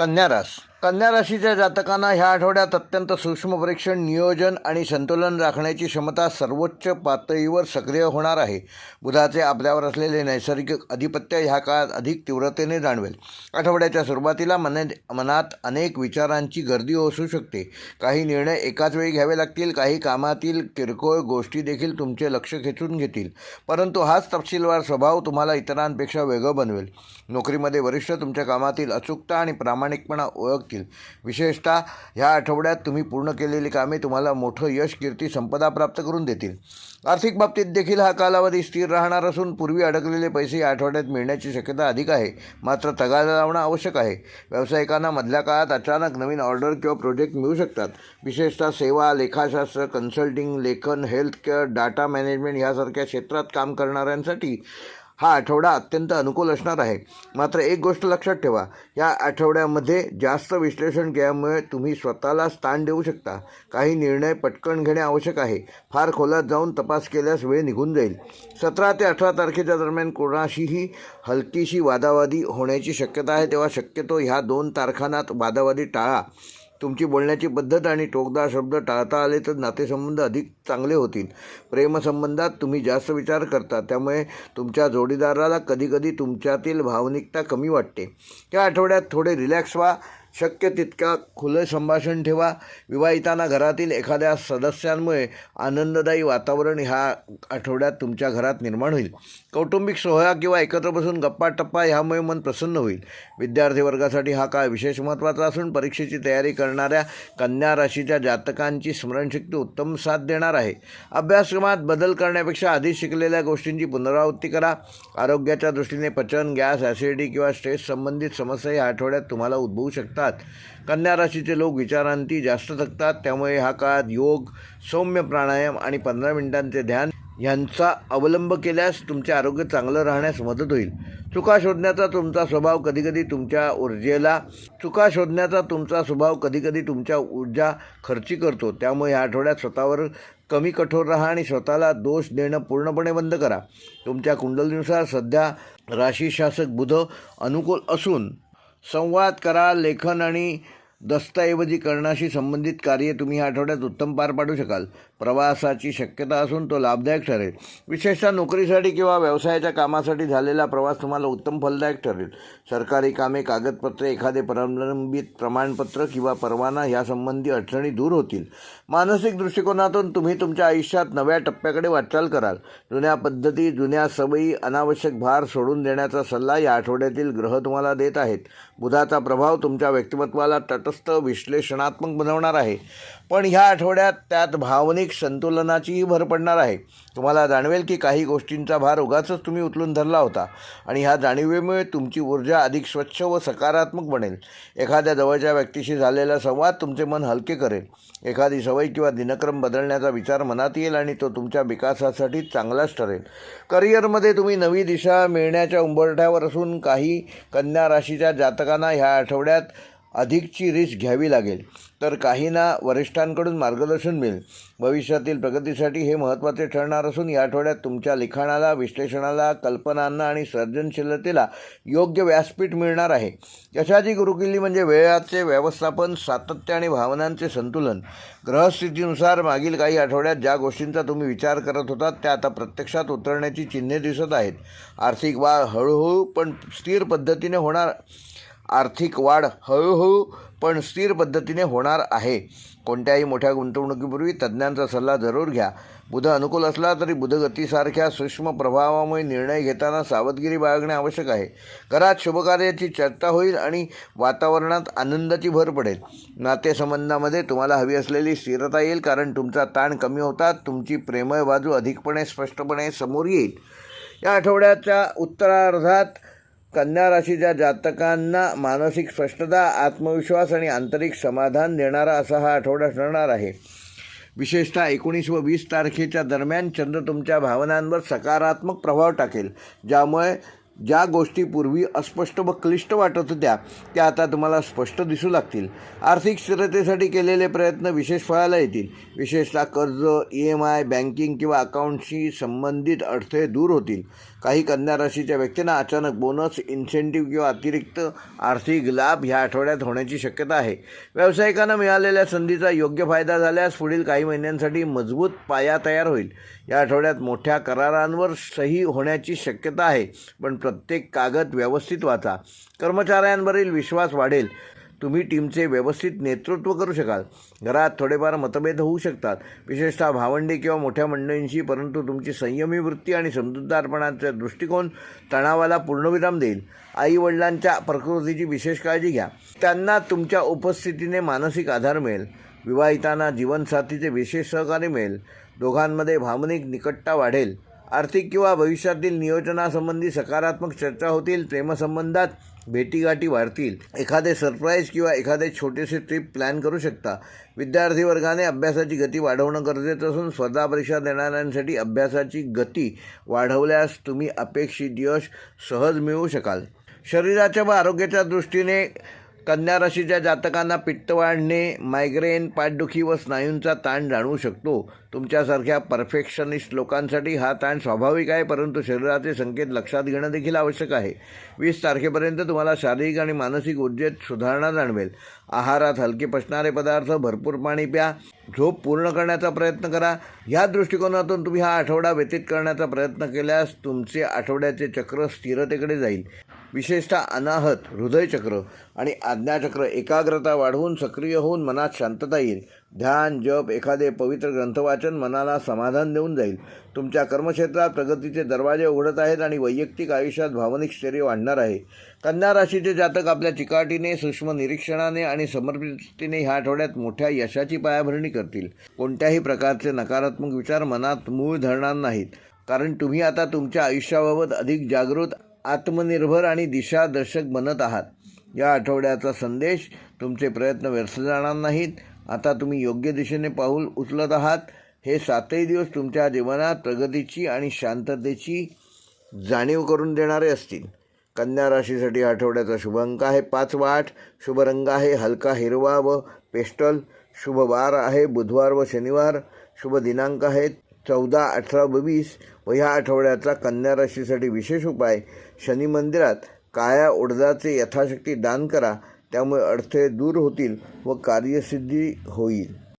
कन्या रास कन्या राशीच्या जातकांना ह्या आठवड्यात अत्यंत सूक्ष्म परीक्षण नियोजन आणि संतुलन राखण्याची क्षमता सर्वोच्च पातळीवर सक्रिय होणार आहे. बुधाचे आपल्यावर असलेले नैसर्गिक अधिपत्य ह्या काळात अधिक तीव्रतेने जाणवेल. आठवड्याच्या सुरुवातीला मने मनात अनेक विचारांची गर्दी असू शकते. काही निर्णय एकाच वेळी घ्यावे लागतील काही कामातील किरकोळ गोष्टी देखील तुमचे लक्ष खेचून घेतील. परंतु हाच तपशीलवार स्वभाव तुम्हाला इतरांपेक्षा वेगळं बनवेल. नोकरीमध्ये वरिष्ठ तुमच्या कामातील अचूकता आणि प्रामाणिकपणा ओळख लागतील विशेषतः ह्या आठवड्यात तुम्ही पूर्ण केलेली कामे तुम्हाला मोठं यश कीर्ती संपदा प्राप्त करून देतील. आर्थिक बाबतीत देखील हा कालावधी स्थिर राहणार असून पूर्वी अडकलेले पैसे या आठवड्यात मिळण्याची शक्यता अधिक आहे. मात्र तगादा लावणं आवश्यक आहे. व्यावसायिकांना मधल्या काळात अचानक नवीन ऑर्डर किंवा प्रोजेक्ट मिळू शकतात. विशेषतः सेवा लेखाशास्त्र कन्सल्टिंग लेखन हेल्थकेअर डाटा मॅनेजमेंट यासारख्या क्षेत्रात काम करणाऱ्यांसाठी हा आठवडा अत्यंत अनुकूल असणार आहे. मात्र एक गोष्ट लक्षात ठेवा या आठवड्यामध्ये जास्त विश्लेषण केल्यामुळे तुम्ही स्वतःला स्थान देऊ शकता. काही निर्णय पटकन घेणे आवश्यक आहे. फार खोलात जाऊन तपास केल्यास वेळ निघून जाईल. सतरा ते अठरा तारखेच्या दरम्यान कोणाशीही हलकीशी वादावादी होण्याची शक्यता आहे तेव्हा शक्यतो ह्या दोन तारखांनात वादावादी टाळा. तुमची बोलण्याची पद्धत आणि टोकदार शब्द टाळता आले तर नातेसंबंध अधिक चांगले होतील. प्रेमसंबंधात तुम्ही जास्त विचार करता त्यामुळे तुमच्या जोडीदाराला कधीकधी तुमच्यातील भावनिकता कमी वाटते. या आठवड्यात थोडे रिलॅक्स व्हा. शक्य तितका खुलं संभाषण ठेवा. विवाहितांना घरातील एखाद्या सदस्यांमुळे आनंददायी वातावरण ह्या आठवड्यात तुमच्या घरात निर्माण होईल. कौटुंबिक सोहळा किंवा एकत्र बसून गप्पा टप्पा ह्यामुळे मन प्रसन्न होईल. विद्यार्थी वर्गासाठी हा काळ विशेष महत्त्वाचा असून परीक्षेची तयारी करणाऱ्या कन्या राशीच्या जातकांची स्मरणशक्ती उत्तम साथ देणार आहे. अभ्यासक्रमात बदल करण्यापेक्षा आधी शिकलेल्या गोष्टींची पुनरावृत्ती करा. आरोग्याच्या दृष्टीने पचन गॅस ॲसिडिटी किंवा स्ट्रेस संबंधित समस्या या आठवड्यात तुम्हाला उद्भवू शकतात. कन्या राशीचे लोक विचारांती जास्त थकतात त्यामुळे ह्या काळात योग सौम्य प्राणायाम आणि पंधरा मिनिटांचे ध्यान यांचा अवलंब केल्यास तुमचे आरोग्य चांगलं राहण्यास मदत होईल. चुका शोधण्याचा तुमचा स्वभाव कधीकधी तुमच्या ऊर्जेला चुका शोधण्याचा तुमचा स्वभाव कधीकधी तुमच्या ऊर्जा खर्ची करतो. त्यामुळे या आठवड्यात स्वतःवर कमी कठोर राहा आणि स्वतःला दोष देणं पूर्णपणे बंद करा. तुमच्या कुंडलीनुसार सध्या राशीशासक बुध अनुकूल असून संवाद करा लेखन आणि दस्तऐवजीकरणाशी संबंधित कार्य तुम्ही ह्या आठवड्यात उत्तम पार पाडू शकाल. प्रवासाची शक्यता असून तो लाभदायक ठरेल. विशेषतः नोकरीसाठी किंवा व्यवसायाच्या कामासाठी झालेला प्रवास तुम्हाला उत्तम फलदायक ठरेल. सरकारी कामे कागदपत्रे एखादे प्रलंबित प्रमाणपत्र किंवा परवाना यासंबंधी अडचणी दूर होतील. मानसिक दृष्टिकोनातून तुम्ही तुमच्या आयुष्यात नव्या टप्प्याकडे वाटचाल कराल. जुन्या पद्धती जुन्या सवयी अनावश्यक भार सोडून देण्याचा सल्ला या आठवड्यातील ग्रह तुम्हाला देत आहेत. बुधाचा प्रभाव तुमच्या व्यक्तिमत्वाला तटस्थ विश्लेषणात्मक बनवणार आहे. पण ह्या आठवड्यात त्यात भावनिक संतुलनाचीही भर पडणार आहे. तुम्हाला जाणवेल की काही गोष्टींचा भार उगाच तुम्ही उचलून धरला होता आणि ह्या जाणीवेमुळे तुमची ऊर्जा अधिक स्वच्छ व सकारात्मक बनेल. एखाद्या जवळच्या व्यक्तीशी झालेला संवाद तुमचे मन हलके करेल. एखादी सवय किंवा दिनक्रम बदलण्याचा विचार मनात येईल आणि तो तुमच्या विकासासाठी चांगलाच ठरेल. करिअरमध्ये तुम्ही नवी दिशा मिळण्याच्या उंबरठ्यावर असून काही कन्या राशीच्या जातकांना ह्या आठवड्यात अधिकची रिस्क घ्यावी लागेल. तर काहींना वरिष्ठांकडून मार्गदर्शन मिळेल. भविष्यातील प्रगतीसाठी हे महत्त्वाचे ठरणार असून या आठवड्यात तुमच्या लिखाणाला विश्लेषणाला कल्पनांना आणि सर्जनशीलतेला योग्य व्यासपीठ मिळणार आहे. यशाची गुरुकिल्ली म्हणजे वेळाचे व्यवस्थापन सातत्य आणि भावनांचे संतुलन. ग्रहस्थितीनुसार मागील काही आठवड्यात ज्या गोष्टींचा तुम्ही विचार करत होतात त्या आता प्रत्यक्षात उतरण्याची चिन्हे दिसत आहेत. आर्थिक वाढ हळूहळू पण स्थिर पद्धतीने होणार आर्थिक वाढ हळूहळू पण स्थिर पद्धतीने होणार आहे. कोणत्याही मोठ्या गुंतवणुकीपूर्वी तज्ज्ञांचा सल्ला जरूर घ्या. बुध अनुकूल असला तरी बुधगतीसारख्या सूक्ष्म प्रभावामुळे निर्णय घेताना सावधगिरी बाळगणे आवश्यक आहे. घरात शुभकार्याची चर्चा होईल आणि वातावरणात आनंदाची भर पडेल. नातेसंबंधामध्ये तुम्हाला हवी असलेली स्थिरता येईल कारण तुमचा ताण कमी होतात तुमची प्रेमळ बाजू अधिकपणे स्पष्टपणे समोर येईल. या आठवड्याच्या उत्तरार्धात कन्या राशीच्या जातकांना मानसिक स्पष्टता आत्मविश्वास आणि आंतरिक समाधान देणारा असा हा आठवडा ठरणार आहे. विशेषतः एकोणीस व वीस तारखेच्या दरम्यान चंद्र तुमच्या भावनांवर सकारात्मक प्रभाव टाकेल ज्यामुळे ज्या गोष्टी पूर्वी अस्पष्ट व क्लिष्ट वाटत होत्या त्या आता तुम्हाला स्पष्ट दिसू लागतील. आर्थिक स्थिरतेसाठी केलेले प्रयत्न विशेष फळाला येतील. विशेषतः कर्ज ई एम आय बँकिंग किंवा अकाउंटशी संबंधित अडथळे दूर होतील. काही कन्या राशीच्या व्यक्तींना अचानक बोनस इन्सेंटिव्ह किंवा अतिरिक्त आर्थिक लाभ ह्या आठवड्यात होण्याची शक्यता आहे. व्यावसायिकांना मिळालेल्या संधीचा योग्य फायदा झाल्यास पुढील काही महिन्यांसाठी मजबूत पाया तयार होईल. या आठवड्यात मोठ्या करारांवर सही होण्याची शक्यता आहे. पण प्रत्येक कागद व्यवस्थित वाचा. कर्मचाऱ्यांवरील विश्वास वाढेल. तुम्ही टीमचे व्यवस्थित नेतृत्व करू शकाल. घरात थोडेफार मतभेद होऊ शकतात. विशेषतः भावंडे किंवा मोठ्या मंडळींशी परंतु तुमची संयमी वृत्ती आणि समजूतदारपणाचा दृष्टिकोन तणावाला पूर्णविराम देईल. आई वडिलांच्या प्रकृतीची विशेष काळजी घ्या. त्यांना तुमच्या उपस्थितीने मानसिक आधार मिळेल. विवाहितांना जीवनसाथीचे विशेष सहकार्य मिळेल. दोघांमध्ये भावनिक निकटता वाढेल. आर्थिक किंवा भविष्यातील नियोजनासंबंधी सकारात्मक चर्चा होतील प्रेमसंबंधात भेटीगाठी वाढतील. एखादे सरप्राईज किंवा एखादे छोटेसे ट्रिप प्लॅन करू शकता. विद्यार्थी वर्गाने अभ्यासाची गती वाढवणं गरजेचं असून स्पर्धा परीक्षा देणाऱ्यांसाठी अभ्यासाची गती वाढवल्यास तुम्ही अपेक्षित यश सहज मिळवू शकाल. शरीराच्या व आरोग्याच्या दृष्टीने कन्या राशीच्या जातकांना पित्त वाढणे मायग्रेन पाठदुखी व स्नायूंचा ताण जाणवू शकतो. तुमच्यासारख्या परफेक्शनिस्ट लोकांसाठी हा ताण स्वाभाविक आहे परंतु शरीराचे संकेत लक्षात घेणं देखील आवश्यक आहे. वीस तारखेपर्यंत तुम्हाला शारीरिक आणि मानसिक ऊर्जेत सुधारणा जाणवेल. आहारात हलके पचणारे पदार्थ भरपूर पाणी प्या. झोप पूर्ण करण्याचा प्रयत्न करा. ह्या दृष्टिकोनातून तुम्ही हा आठवडा व्यतीत करण्याचा प्रयत्न केल्यास तुमचे आठवड्याचे चक्र स्थिरतेकडे जाईल. विशेषतः अनाहत हृदयचक्र आणि आज्ञाचक्र एकाग्रता वाढवून सक्रिय होऊन मनात शांतता येईल. ध्यान जप एखादे पवित्र ग्रंथवाचन मनाला समाधान देऊन जाईल. तुमच्या कर्मक्षेत्रात प्रगतीचे दरवाजे उघडत आहेत आणि वैयक्तिक आयुष्यात भावनिक स्थैर्य वाढणार आहे. कन्या राशीचे जातक आपल्या चिकाटीने सूक्ष्म निरीक्षणाने आणि समर्पितीने ह्या आठवड्यात मोठ्या यशाची पायाभरणी करतील. कोणत्याही प्रकारचे नकारात्मक विचार मनात मूळ धरणार नाहीत. कारण तुम्ही आता तुमच्या आयुष्याबाबत अधिक जागृत आत्मनिर्भर आणि दिशादर्शक बनत आहात. या आठवड्याचा संदेश तुमचे प्रयत्न व्यर्थ जाणार नाहीत. आता तुम्ही योग्य दिशेने पाऊल उचलत आहात. हे सातही दिवस तुमच्या जीवनात प्रगतीची आणि शांततेची जाणीव करून देणारे असतील. कन्या राशीसाठी आठवड्याचा शुभ अंक आहे पाचवा आठ शुभ रंग आहे. हलका हिरवा व पेस्टल शुभ वार आहे. बुधवार व शनिवार शुभ दिनांक आहेत. चौदा अठरा व वीस व ह्या आठवड्याचा कन्या राशीसाठी विशेष उपाय शनी मंदिरात काळ्या उडदाचे यथाशक्ती दान करा त्यामुळे अडथळे दूर होतील व कार्यसिद्धी होईल.